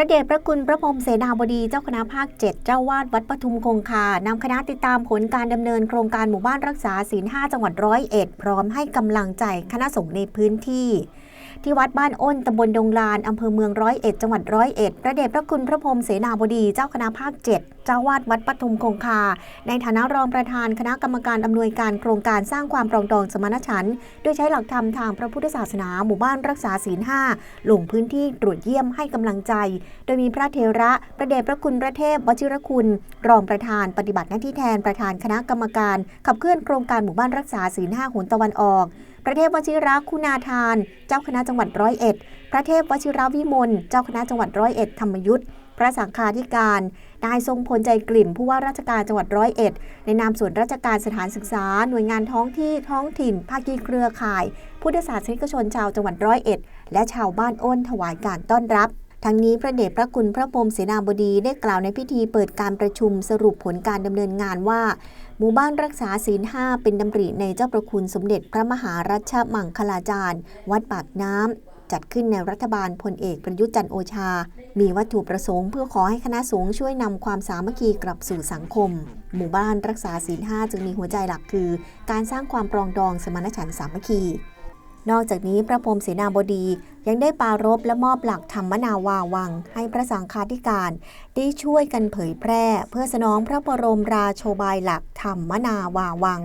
ระเดชพระคุณพระพรมเสนาบดีเจ้าคณะภาค 7 เจ้าวาดวัดปทุมคงคานำคณะติดตามผลการดำเนินโครงการหมู่บ้านรักษาศีล5จังหวัดร้อยเอ็ดพร้อมให้กำลังใจคณะสงฆ์ในพื้นที่ ที่วัดบ้านอ้นตำบลดงลานอำเภอเมืองร้อยเอ็ดจังหวัดร้อยเอ็ดพระเดชพระคุณพระพรมเสนาบดีเจ้าคณะภาค7เจ้าวาดวัดปทุมคงคา ในฐานะรองประธานคณะกรรมการอำนวยการโครงการสร้างความปรองดองสมานฉันท์โดยใช้หลักธรรมทางพระพุทธศาสนาหมู่บ้านรักษาศีลห้าลงพื้นที่ตรวจเยี่ยมให้กำลังใจ โดยมีพระเทระพระเดชพระคุณพระเทพวชิรคุณ รองประธานปฏิบัติหน้าที่แทนประธานคณะกรรมการ ขับเคลื่อนโครงการหมู่บ้านรักษาศีลห้าหุนตะวันออก ระเทพวชิระคุณาทาน เจ้าคณะจังหวัดร้อยเอ็ด พระเทพวชิรวิมล เจ้าคณะจังหวัดร้อยเอ็ดธรรมยุทธพระสังฆาธิการ นายทรงพลใจกลิ่มผู้ว่าราชการจังหวัดร้อยเอ็ด ในนามส่วนราชการสถานศึกษา หน่วยงานท้องที่ท้องถิ่น ภาคีเครือข่าย พุทธศาสนิกชนชาวจังหวัดร้อยเอ็ด และชาวบ้านอ้นถวายการต้อนรับทั้งนี้พระเดชพระคุณพระพรมเสนาบดีได้กล่าวในพิธีเปิดการประชุมสรุปผลการดำเนินงานว่า หมู่บ้านรักษาศีลห้าเป็นดำริในเจ้าประคุณสมเด็จพระมหารัชมังคลาจารย์ วัดปากน้ำ จัดขึ้นในรัฐบาลพลเอกประยุทธ์จันโอชา มีวัตถุประสงค์เพื่อขอให้คณะสงฆ์ช่วยนำความสามัคคีกลับสู่สังคม หมู่บ้านรักษาศีลห้าจึงมีหัวใจหลักคือ การสร้างความปรองดองสมานฉันท์สามัคคี นอกจากนี้พระพรมเสนาบดียังได้ปรารภและมอบหลักธรรมนาวาวัง ให้พระสังฆาธิการได้ช่วยกันเผยแพร่ เพื่อสนองพระบรมราโชบายหลักธรรมนาวาวัง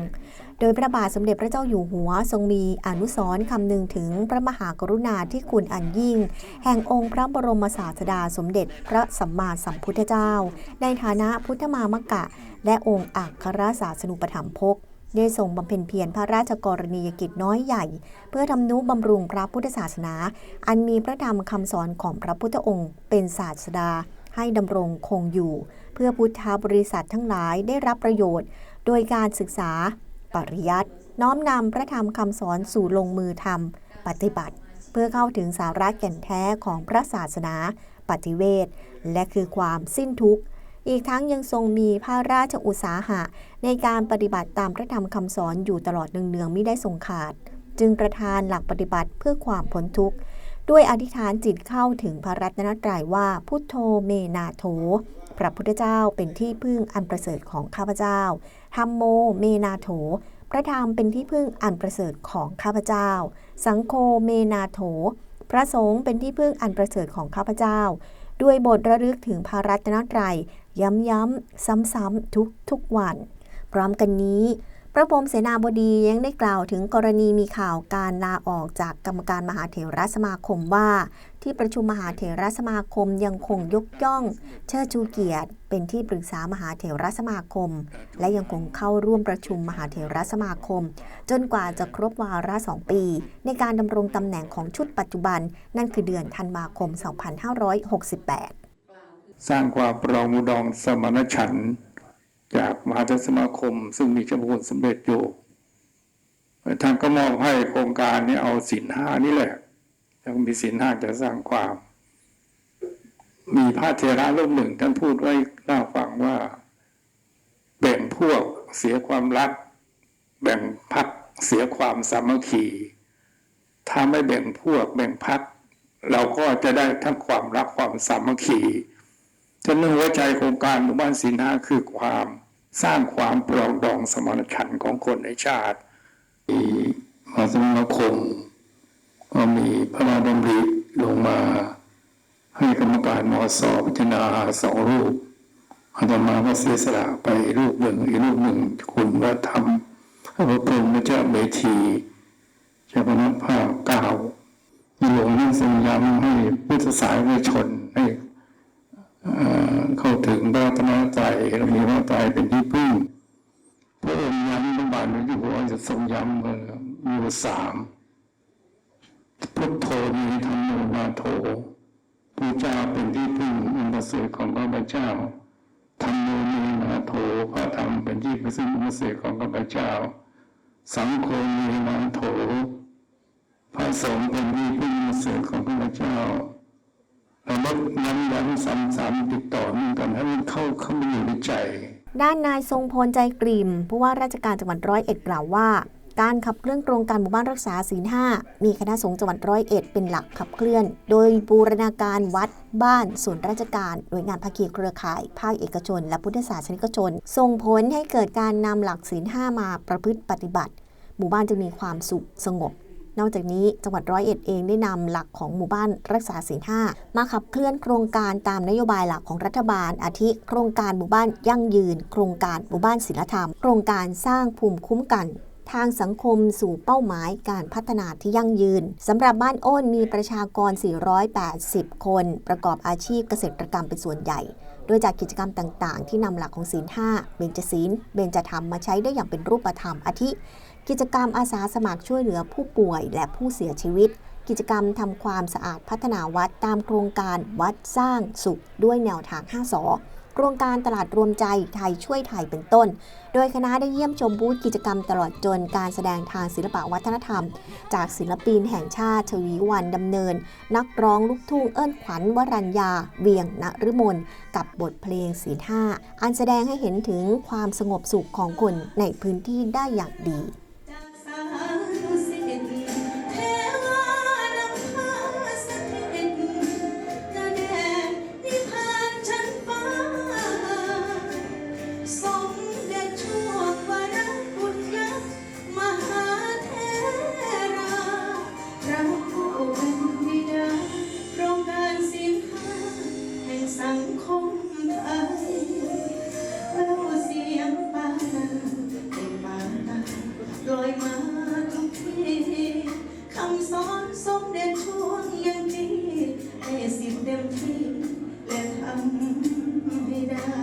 โดยพระบาทสมเด็จพระเจ้าอยู่หัวทรงมีอนุสรณ์คำหนึ่งถึงพระมหากรุณาธิคุณอันยิ่ง แห่งองค์พระบรมศาสดาสมเด็จพระสัมมาสัมพุทธเจ้า ในฐานะพุทธมามกะ และองค์อัครศาสนุปถัมภก ได้ทรงบำเพ็ญเพียรพระราชกรณียกิจน้อยใหญ่ เพื่อทำนุบำรุงพระพุทธศาสนา อันมีพระธรรมคำสอนของพระพุทธองค์ เป็นศาสดา ให้ดำรงคงอยู่ เพื่อพุทธบริษัททั้งหลายได้รับประโยชน์ โดยการศึกษา ปริยัติน้อมนำพระธรรมคำสอนสู่ลงมือทำปฏิบัติ เพื่อเข้าถึงสาระแก่นแท้ของพระศาสนา ปฏิเวทและคือความสิ้นทุกข์ อีกทั้งยังทรงมีพระราชอุตสาหะ ในการปฏิบัติตามพระธรรมคำสอนอยู่ตลอดเนืองๆไม่ได้ทรงขาด จึงประทานหลักปฏิบัติเพื่อความพ้นทุกข์ ด้วยอธิษฐานจิตเข้าถึงพระรัตนตรัยว่าพุทโธเมนาโถ พระพุทธเจ้าเป็นที่พึ่งอันประเสริฐของข้าพเจ้าธรรมโมเมนาโถพระธรรมเป็นที่พึ่งอันประเสริฐของข้าพเจ้า สังโฆเมนาโถ พระสงฆ์เป็นที่พึ่งอันประเสริฐของข้าพเจ้า ด้วยบทระลึกถึงพระรัตนตรัย ย้ำๆ ซ้ำๆ ทุกทุกๆวัน พร้อมกันนี้ พระพรมเสนาบดียังได้กล่าวถึงกรณีมีข่าวการลาออกจากกรรมการมหาเถรสมาคมว่า ที่ประชุมมหาเถรสมาคมยังคงยกย่อง เชิดชูเกียรติ เป็นที่ปรึกษามหาเถรสมาคม และยังคงเข้าร่วมประชุมมหาเถรสมาคม จนกว่าจะครบวาระสองปี ในการดำรงตำแหน่งของชุดปัจจุบัน นั่นคือเดือนธันวาคม 2568 สร้างความปรองดองสมานฉันท์ จากมหาเถรสมาคม ซึ่งมีเจ้าพระคุณสมเด็จอยู่ท่านก็มอบให้โครงการนี้เอาสินห้านี่แหละยังมีสินห้าจะสร้างความ มีพระเทระรูปหนึ่ง ท่านพูดไว้เล่าฟังว่า แบ่งพวกเสียความรัก แบ่งพักเสียความสามัคคีถ้าไม่แบ่งพวกแบ่งพักเราก็จะได้ทั้งความรักความสามัคคีฉะนั้นหัวใจโครงการหมู่บ้านศีลห้าคือความ สร้างความปรองดองสมานฉันท์ของคนในชาติมีมหาสมาคมก็มีพระราชดำริลงมาให้กรรมการมอสอพิจารณาสองรูปอาตมาก็เสียสละไปรูปหนึ่งอีกรูปหนึ่งคุณวัฒธรรมพระพรหมเจ้าเมธีเจ้าพนักภาคเก้าที่หลวงนั่งทรงย้ำให้พุทธสายวิชนให้เข้าถึงพระรัตนตรัยเรามีพระตรัยเป็นที่ จะทรงย้ำว่ามีอยู่สามพุทโธมีธรรมโมนาโถผู้เจ้าเป็นที่พึ่งอันประเสริฐของข้าพเจ้าธรรมโมมีนาโถพระธรรมเป็นที่ประเสริฐประเสริฐของข้าพเจ้า สังโฆมีนาโถพระสงฆ์เป็นที่พึ่งประเสริฐของข้าพเจ้าเราลดย้ำย้ำซ้ำๆติดต่อเนื่องกันให้มันเข้าเข้ามาอยู่ในใจ ด้านนายทรงพลใจกลิ่มผู้ว่าราชการจังหวัดร้อยเอ็ดกล่าวว่า การขับเคลื่อนโครงการหมู่บ้านรักษาศีลห้ามีคณะสงฆ์จังหวัดร้อยเอ็ดเป็นหลักขับเคลื่อน โดยบูรณาการวัด บ้านส่วนราชการหน่วยงานภาคีเครือข่าย ภาคเอกชน และพุทธศาสนิกชน ส่งผลให้เกิดการนำหลักศีลห้ามาประพฤติปฏิบัติ หมู่บ้านจะมีความสุขสงบ นอกจากนี้จังหวัดร้อยเอ็ดเองได้นำหลักของหมู่บ้านรักษาศีลห้ามาขับเคลื่อนโครงการตามนโยบายหลักของรัฐบาล อาทิโครงการหมู่บ้านยั่งยืน โครงการหมู่บ้านศิลธรรม โครงการสร้างภูมิคุ้มกันทางสังคมสู่เป้าหมายการพัฒนาที่ยั่งยืนสำหรับบ้านโอ้นมีประชากร 480 คน ประกอบอาชีพเกษตรกรรมเป็นส่วนใหญ่ โดยจากกิจกรรมต่าง ๆ ที่นำหลักของศีลห้าเบญจศีล เบญจธรรมมาใช้ได้อย่างเป็นรูปธรรม อาทิ กิจกรรมอาสาสมัครช่วยเหลือผู้ป่วยและผู้เสียชีวิต กิจกรรมทำความสะอาดพัฒนาวัดตามโครงการวัดสร้างสุขด้วยแนวทาง 5สอ โครงการตลาดรวมใจไทยช่วยไทยเป็นต้น โดยคณะได้เยี่ยมชมบูธกิจกรรมตลอดจนการแสดงทางศิลปวัฒนธรรม จากศิลปินแห่งชาติชวีวันดำเนิน นักร้องลูกทุ่งเอิ้นขวัญวรัญญา เวียงนฤมลกับบทเพลงศีลห้าอันแสดงให้เห็นถึงความสงบสุขของคนในพื้นที่ได้อย่างดี สังคมไทยแล้วเสียงปานาเป็นปานาลอยมาทุกทีคำสอนสมเด็จช่วงยังดีให้สิทงเต็มที่และทำให้ได้